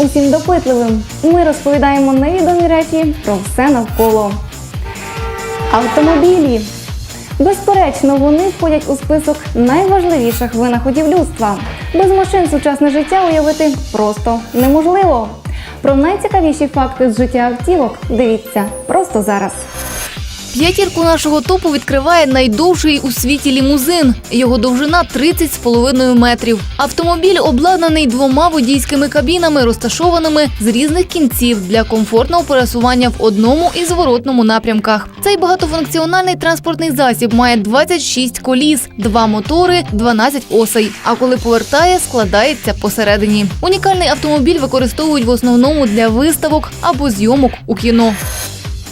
усім допитливим. Ми розповідаємо невідомі речі про все навколо. Автомобілі. Безперечно, вони входять у список найважливіших винаходів людства. Без машин сучасне життя уявити просто неможливо. Про найцікавіші факти з життя автівок дивіться просто зараз. П'ятірку нашого топу відкриває найдовший у світі лімузин. Його довжина 30,5 метрів. Автомобіль обладнаний двома водійськими кабінами, розташованими з різних кінців для комфортного пересування в одному і зворотному напрямках. Цей багатофункціональний транспортний засіб має 26 коліс, два мотори, 12 осей. А коли повертає, складається посередині. Унікальний автомобіль використовують в основному для виставок або зйомок у кіно.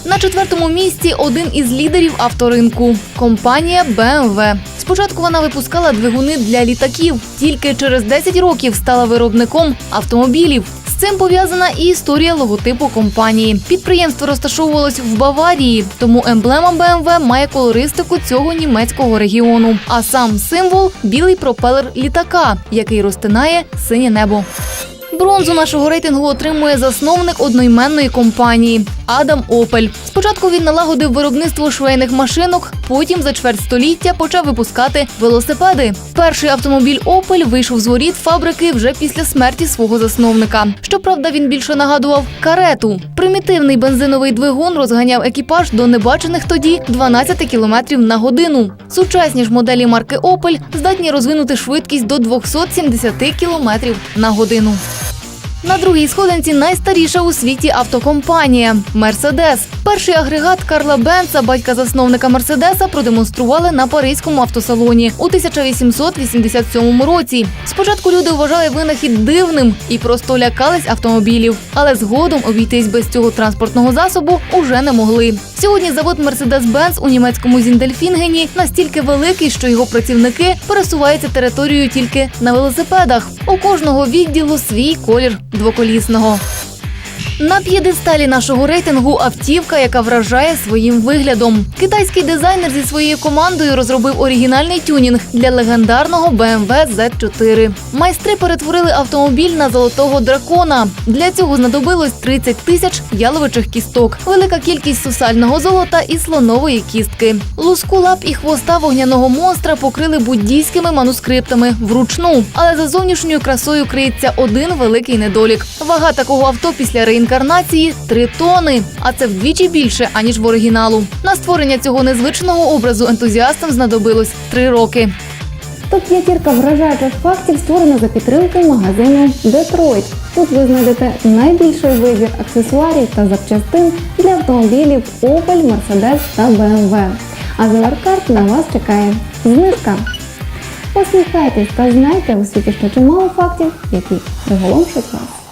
На четвертому місці один із лідерів авторинку компанія BMW. Спочатку вона випускала двигуни для літаків, тільки через 10 років стала виробником автомобілів. З цим пов'язана і історія логотипу компанії. Підприємство розташовувалось в Баварії, тому емблема BMW має колористику цього німецького регіону. А сам символ білий пропелер літака, який розтинає синє небо. Бронзу нашого рейтингу отримує засновник одноіменної компанії Адам Опель. Спочатку він налагодив виробництво швейних машинок, потім за чверть століття почав випускати велосипеди. Перший автомобіль Опель вийшов з воріт фабрики вже після смерті свого засновника. Щоправда, він більше нагадував карету. Примітивний бензиновий двигун розганяв екіпаж до небачених тоді 12 км на годину. Сучасні ж моделі марки Опель здатні розвинути швидкість до 270 км на годину. На другій сходинці найстаріша у світі автокомпанія Мерседес. Перший агрегат Карла Бенца, батька засновника Мерседеса, продемонстрували на паризькому автосалоні у 1887 році. Спочатку люди вважали винахід дивним і просто лякались автомобілів, але згодом обійтись без цього транспортного засобу уже не могли. Сьогодні завод Мерседес-Бенц у німецькому Зіндельфінгені настільки великий, що його працівники пересуваються територією тільки на велосипедах. У кожного відділу свій колір двоколісного. На п'єдесталі нашого рейтингу автівка, яка вражає своїм виглядом. Китайський дизайнер зі своєю командою розробив оригінальний тюнінг для легендарного BMW Z4. Майстри перетворили автомобіль на золотого дракона. Для цього знадобилось 30 тисяч яловичих кісток, велика кількість сусального золота і слонової кістки. Луску лап і хвоста вогняного монстра покрили буддійськими манускриптами вручну. Але за зовнішньою красою криється один великий недолік. Вага такого авто після реінкарнації 3 тони, а це вдвічі більше аніж в оригіналу. На створення цього незвичного образу ентузіастам знадобилось 3 роки. Топ п'ятірка вражаючих фактів створена за підтримки магазину Детройт. Тут ви знайдете найбільший вибір аксесуарів та запчастин для автомобілів Opel, Mercedes та BMW. А за Меркарт на вас чекає знижка. Посміхайтесь та знайте у світі ще чимало фактів, які приголомшать вас.